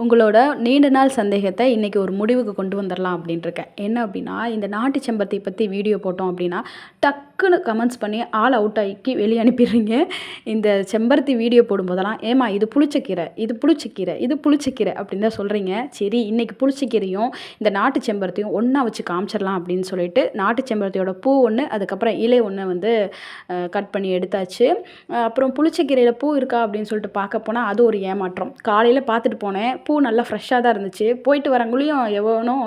உங்களோட நீண்ட நாள் சந்தேகத்தை இன்றைக்கி ஒரு முடிவுக்கு கொண்டு வந்துடலாம் அப்படின்ட்டுருக்கேன் என்ன அப்படின்னா இந்த நாட்டு செம்பருத்தி பற்றி வீடியோ போட்டோம் அப்படின்னா டக் டக்குன்னு கமெண்ட்ஸ் பண்ணி ஆள் அவுட் ஆகி வெளியே அனுப்பிடுறீங்க. இந்த செம்பருத்தி வீடியோ போடும்போதெல்லாம் ஏமா இது புளிச்சக்கீரை இது புளிச்சக்கீரை இது புளிச்சக்கீரை அப்படின்னு தான் சொல்கிறீங்க சரி இன்றைக்கி புளிச்சக்கீரையும் இந்த நாட்டு செம்பருத்தியும் ஒன்றா வச்சு காமிச்சிடலாம் அப்படின்னு சொல்லிட்டு நாட்டு செம்பருத்தியோட பூ ஒன்று அதுக்கப்புறம் இலை ஒன்று வந்து கட் பண்ணி எடுத்தாச்சு. அப்புறம் புளிச்சக்கீரையில் பூ இருக்கா அப்படின்னு சொல்லிட்டு பார்க்க போனால் அது ஒரு ஏமாற்றம். காலையில் பார்த்துட்டு போனேன் பூ நல்லா ஃப்ரெஷ்ஷாக தான் இருந்துச்சு. போயிட்டு வரங்குள்ளேயும் எவனும்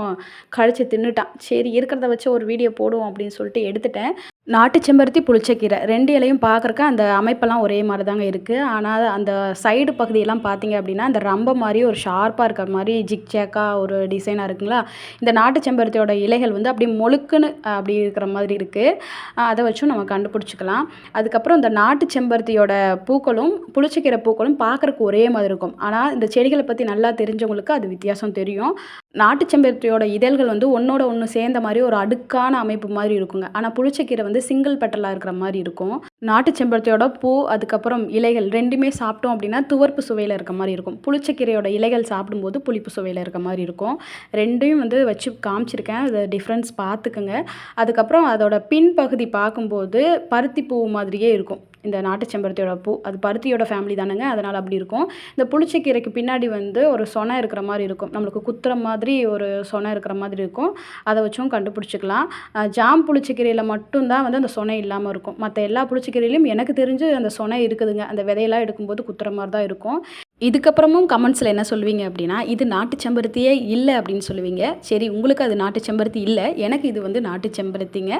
கழிச்சு தின்னுட்டான். சரி இருக்கிறத வச்சு ஒரு வீடியோ போடுவோம் அப்படின்னு சொல்லிட்டு எடுத்துட்டேன். நாட்டு செம்பருத்தி புளிச்சக்கீரை ரெண்டு இலையும் பார்க்குறக்க அந்த அமைப்பெல்லாம் ஒரே மாதிரி தாங்க இருக்குது ஆனால் அந்த சைடு பகுதியெல்லாம் பார்த்தீங்க அப்படின்னா அந்த ரம்ப மாதிரி ஒரு ஷார்ப்பாக இருக்கிற மாதிரி ஜிக் ஜேக்காக ஒரு டிசைனாக இருக்குங்களா? இந்த நாட்டு செம்பருத்தியோட இலைகள் வந்து அப்படி மொழுக்குன்னு அப்படி இருக்கிற மாதிரி இருக்குது அதை வச்சும் நம்ம கண்டுபிடிச்சிக்கலாம். அதுக்கப்புறம் இந்த நாட்டு செம்பருத்தியோட பூக்களும் புளிச்சக்கீரை பூக்களும் பார்க்குறக்கு ஒரே மாதிரி இருக்கும். ஆனால் இந்த செடிகளை பற்றி நல்லா தெரிஞ்சவங்களுக்கு அது வித்தியாசம் தெரியும். நாட்டு செம்பருத்தியோட இதழ்கள் வந்து ஒன்றோட ஒன்று சேர்ந்த மாதிரி ஒரு அடுக்கான அமைப்பு மாதிரி இருக்குங்க. ஆனால் புளிச்சக்கீரை வந்து சிங்கிள் பெட்டலாக இருக்கிற மாதிரி இருக்கும். நாட்டு செம்பருத்தியோட பூ அதுக்கப்புறம் இலைகள் ரெண்டுமே சாப்பிட்டோம் அப்படின்னா துவர்ப்பு சுவையில் இருக்க மாதிரி இருக்கும். புளிச்சக்கீரையோட இலைகள் சாப்பிடும்போது புளிப்பு சுவையில் இருக்க மாதிரி இருக்கும். ரெண்டையும் வந்து வச்சு காமிச்சிருக்கேன். அது டிஃப்ரென்ஸ் பார்த்துக்குங்க. அதுக்கப்புறம் அதோட பின்பகுதி பார்க்கும்போது பருத்தி பூ மாதிரியே இருக்கும். இந்த நாட்டு செம்பருத்தியோட பூ அது பருத்தியோட ஃபேமிலி தானேங்க அதனால் அப்படி இருக்கும். இந்த புளிச்சக்கீரைக்கு பின்னாடி வந்து ஒரு சொனை இருக்கிற மாதிரி இருக்கும். நம்மளுக்கு குத்துற மாதிரி ஒரு சொனை இருக்கிற மாதிரி இருக்கும். அதை வச்சும் கண்டுபிடிச்சிக்கலாம். ஜாம் புளிச்சக்கீரையில் மட்டும்தான் வந்து அந்த சொனை இல்லாமல் இருக்கும். மற்ற எல்லா புளிச்சக்கீரையிலையும் எனக்கு தெரிஞ்சு அந்த சொனை இருக்குதுங்க. அந்த விதையெல்லாம் எடுக்கும்போது குத்துற மாதிரி தான் இருக்கும். இதுக்கப்புறமும் கமெண்ட்ஸில் என்ன சொல்லுவீங்க அப்படின்னா இது நாட்டு செம்பருத்தியே இல்லை அப்படின்னு சொல்லுவீங்க. சரி உங்களுக்கு அது நாட்டு செம்பருத்தி இல்லை. எனக்கு இது வந்து நாட்டு செம்பருத்திங்க.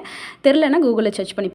தெரிலனா கூகுளில் சர்ச் பண்ணி